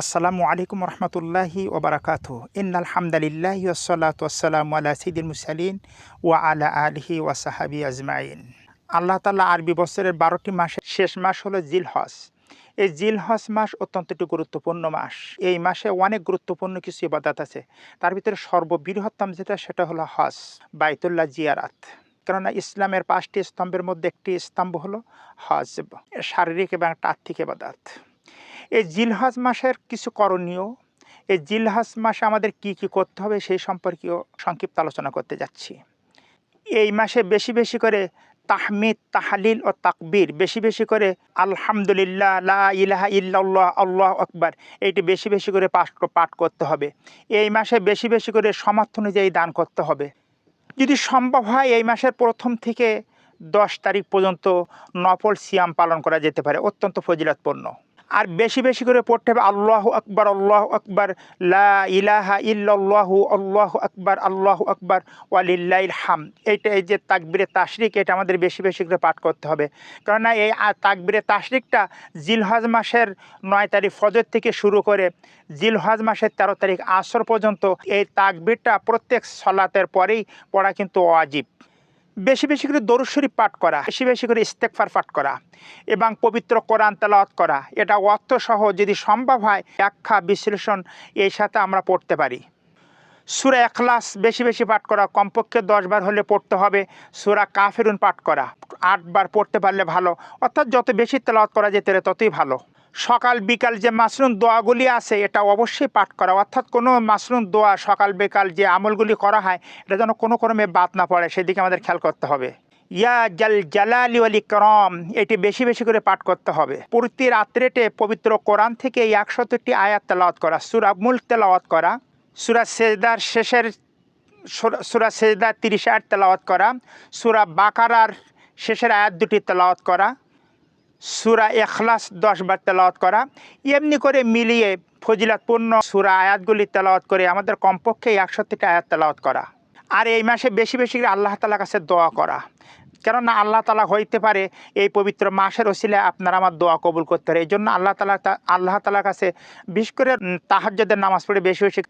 আসসালামু আলাইকুম রহমতুল্লাহি ওবরাকাত ইন্নাল হামদালিল্লাহ ওসলাত ওসালাম আলা সিদিল মুসালিন ওয়া আলা আলহি ওয়াসাহাবি আজমাইন। আল্লাহ তালা আরবি বছরের বারোটি মাসের শেষ মাস হলো জিল হজ এই জিল হজ মাস অত্যন্ত একটি গুরুত্বপূর্ণ মাস। এই মাসে অনেক গুরুত্বপূর্ণ কিছু ইবাদত আছে। তার ভিতরে সর্ববৃহত্তম যেটা, সেটা হলো হজ, বাইতুল্লাহ জিয়ারাত। কেননা ইসলামের পাঁচটি স্তম্ভের মধ্যে একটি স্তম্ভ হলো হজ, শারীরিক এবং একটা আর্থিক ইবাদত। এই জিলহজ মাসের কিছু করণীয়, এই জিলহজ মাসে আমাদের কি কি করতে হবে সেই সম্পর্কেও সংক্ষিপ্ত আলোচনা করতে যাচ্ছি। এই মাসে বেশি বেশি করে তাহমিদ, তাহালিল ও তাকবির, বেশি বেশি করে আলহামদুলিল্লাহ, লা ইলাহা ইল্লাল্লাহ, আল্লাহ আকবার, এইটি বেশি বেশি করে পাঠ পাঠ করতে হবে। এই মাসে বেশি বেশি করে সমর্থ অনুযায়ী দান করতে হবে। যদি সম্ভব হয় এই মাসের প্রথম থেকে দশ তারিখ পর্যন্ত নফল সিয়াম পালন করা যেতে পারে, অত্যন্ত ফজিলতপূর্ণ। আর বেশি বেশি করে পড়তে হবে আল্লাহ আকবর আল্লাহ আকবর, লা ইলাহা ইল্লাল্লাহু, আল্লাহ আকবর আল্লাহ আকবর ওয়ালিল্লাইল হাম এইটা এই যে তাকবিরে তাশরিক, এটা আমাদের বেশি বেশি করে পাঠ করতে হবে। কেননা এই তাকবিরে তাশরিকটা জিলহজ মাসের নয় তারিখ ফজর থেকে শুরু করে জিলহজ মাসের তেরো তারিখ আসর পর্যন্ত এই তাকবিরটা প্রত্যেক সলাতের পরেই পড়া কিন্তু অজীব বেশি বেশি করে দরুদ শরীফ পাঠ করা, বেশি বেশি করে ইস্তেকফার পাঠ করা এবং পবিত্র কোরআন তেলাওয়াত করা। এটা অর্থসহ যদি সম্ভব হয়, ব্যাখ্যা, বিশ্লেষণ এই সাথে আমরা পড়তে পারি। সুরা এখলাস বেশি বেশি পাঠ করা, কমপক্ষে দশবার হলে পড়তে হবে। সুরা কাফেরুন পাঠ করা আটবার পড়তে পারলে ভালো। অর্থাৎ যত বেশি তেলাওয়াত করা যেতে ততই ভালো। সকাল, বিকাল যে মাসরুম দোয়াগুলি আছে, এটা অবশ্যই পাঠ করা। অর্থাৎ কোনো মাসরুম দোয়া সকাল, বিকাল যে আমলগুলি করা হয়, এটা যেন কোনো ক্রমে বাদ না পড়ে, সেদিকে আমাদের খেয়াল করতে হবে। ইয়া জাল জালালি আলি করম এটি বেশি বেশি করে পাঠ করতে হবে। প্রতি রাত্রেটে পবিত্র কোরআন থেকে একশতটি আয়াত তেলাওয়াত করা। সুরা মূল তেলাওয়াত করা, সুরা সেজদার শেষের সুরা সেজদার তিরিশ আয়াত তেলাওয়াত করা, সুরা বাকারার শেষের আয়াত দুটি তেলাওয়াত করা সুরা এখলাস দশ বার তেলাওয়াত করা। এমনি করে মিলিয়ে ফজিলাতপূর্ণ সুরা আয়াতগুলি তেলাওয়াত করে আমাদের কমপক্ষে একশো থেকে আয়াত তেলাওয়াত করা। আর এই মাসে বেশি বেশি করে আল্লাহ তালার কাছে দোয়া করা। কেননা আল্লাহ তালা হইতে পারে এই পবিত্র মাসের ওসিলে আপনারা আমার দোয়া কবুল করতে পারে এই জন্য আল্লাহ তালা তা- আল্লাহ তালার কাছে বিশেষ করে তাহাজ্যদের নামাজ পড়ে বেশি বেশি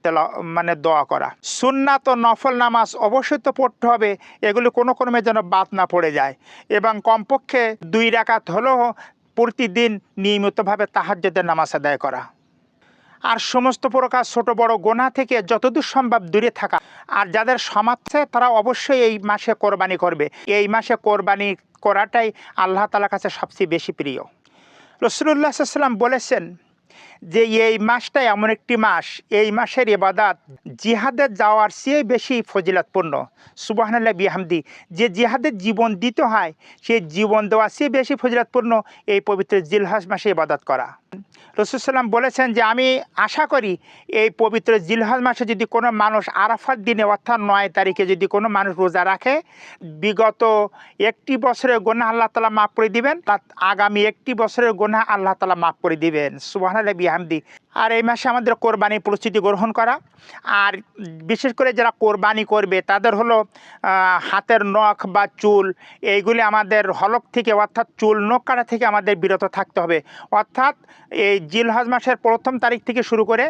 মানে দোয়া করা। সুন্নাত ও নফল নামাজ অবশ্যই তো পড়তে হবে, এগুলি কোনো ক্রমে যেন বাদ না পড়ে যায়। এবং কমপক্ষে দুই রাকাত হলেও প্রতিদিন নিয়মিতভাবে তাহাজ্যদের নামাজ আদায় করা। আর সমস্ত প্রকার ছোট, বড় গোনা থেকে যতদূর সম্ভব দূরে থাকা। আর যাদের সমাচ্ছে তারা অবশ্যই এই মাসে কোরবানি করবে। এই মাসে কোরবানি করাটাই আল্লাহ তালার কাছে সবচেয়ে বেশি প্রিয়। রসুল্লাহ সাল্লাম বলেছেন যে এই মাসটা এমন একটি মাস, এই মাসের ইবাদাত জিহাদের যাওয়ার চেয়ে বেশি ফজিলতপূর্ণ। সুবাহান্লাহ বিহামদি, যে জিহাদের জীবন দিতে হয় সেই জীবন দেওয়ার চেয়ে বেশি ফজিলতপূর্ণ এই পবিত্র জিলহাস মাসে ইবাদত করা। রসুলাম বলেছেন যে, আমি আশা করি এই পবিত্র জিলহাজ মাসে যদি কোনো মানুষ আরাফার দিনে, অর্থাৎ নয় তারিখে যদি কোনো মানুষ রোজা রাখে, বিগত একটি বছরের গোনা আল্লাহ তালা মাফ করে দিবেন আগামী একটি বছরের গোনা আল্লাহ তালা মাফ করে দিবেন। সুবাহ বিহামদি আর এই মাসে আমাদের কোরবানির প্রস্তুতি গ্রহণ করা। আর বিশেষ করে যারা কোরবানি করবে, তাদের হলো হাতের নখ বা চুল, এইগুলি আমাদের হলক থেকে, অর্থাৎ চুল নখ কাটা থেকে আমাদের বিরত থাকতে হবে। অর্থাৎ এই জিলহজ মাসের প্রথম তারিখ থেকে শুরু করে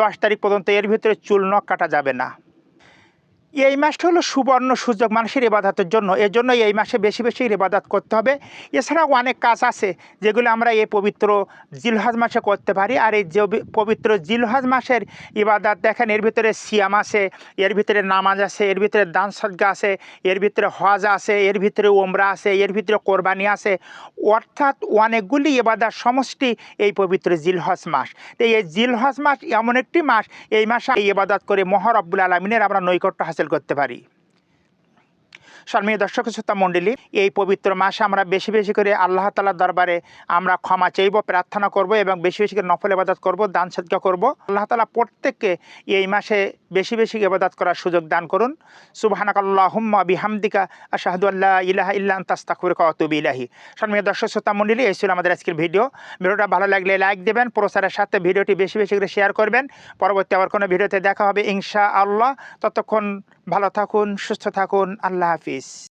দশ তারিখ পর্যন্ত এর ভিতরে চুল নখ কাটা যাবে না। এই মাসটা হলো সুবর্ণ সুযোগ মানুষের ইবাদতের জন্য। এর জন্য এই মাসে বেশি বেশি ইবাদত করতে হবে। এছাড়াও অনেক কাজ আছে যেগুলো আমরা এই পবিত্র জিলহজ মাসে করতে পারি। আর এই যে পবিত্র জিলহজ মাসের ইবাদত দেখেন, এর ভিতরে সিয়াম আছে, এর ভিতরে নামাজ আছে, এর ভিতরে দান আছে, এর ভিতরে হজ আছে, এর ভিতরে ওমরা আছে, এর ভিতরে কোরবানি আছে। অর্থাৎ অনেকগুলি ইবাদার সমষ্টি এই পবিত্র জিলহজ মাস। এই জিলহজ মাস এমন একটি মাস, এই মাসে এই ইবাদত করে মহরব্বুল আলমিনের আমরা নৈকট্য হাসিল করতে পারি। সম্মানীয় দর্শক শ্রোতা মণ্ডলী, এই পবিত্র মাসে আমরা বেশি বেশি করে আল্লাহ তালার দরবারে আমরা ক্ষমা চাইব, প্রার্থনা করব এবং বেশি বেশি করে নফল ইবাদত করব, দান সজ্জা করব। আল্লাহ তালা প্রত্যেককে এই মাসে বেশি বেশি ইবাদত করার সুযোগ দান করুন। সুবাহানাক আল্লাহুম্মা বিহামদিকা আশাহাদু আল্লাহ ইলাহা ইল্লা আনতা, আস্তাগফিরুকা ওয়া আতুবু ইলাইহি। সম্মানীয় দর্শক শ্রোতা মণ্ডলী, এই ছিল আমাদের আজকের ভিডিও। ভিডিওটা ভালো লাগলে লাইক দেবেন, প্রচারের সাথে ভিডিওটি বেশি বেশি করে শেয়ার করবেন। পরবর্তী আবার কোনো ভিডিওতে দেখা হবে ইনশা আল্লাহ ততক্ষণ ভালো থাকুন, সুস্থ থাকুন, আল্লাহ হাফিজ। is